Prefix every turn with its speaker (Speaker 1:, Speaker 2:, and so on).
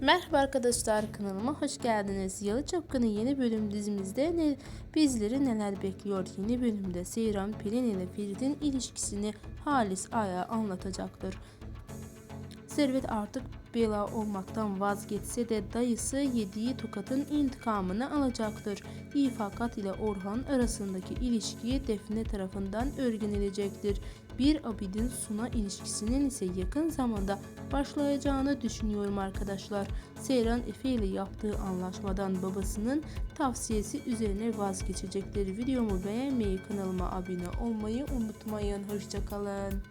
Speaker 1: Merhaba arkadaşlar kanalıma hoş geldiniz. Yalı Çapkın'ın yeni bölüm dizimizde ne, bizleri neler bekliyor? Yeni bölümde Seyran Pelin ile Ferit'in ilişkisini Halis Aya anlatacaktır. Servet artık bela olmaktan vazgeçse de dayısı yediği tokatın intikamını alacaktır. İfakat ile Orhan arasındaki ilişkiyi Defne tarafından öğrenilecektir. Bir Abidin Suna ilişkisinin ise yakın zamanda başlayacağını düşünüyorum arkadaşlar. Seyran Efe ile yaptığı anlaşmadan babasının tavsiyesi üzerine vazgeçecektir. Videomu beğenmeyi, kanalıma abone olmayı unutmayın. Hoşçakalın.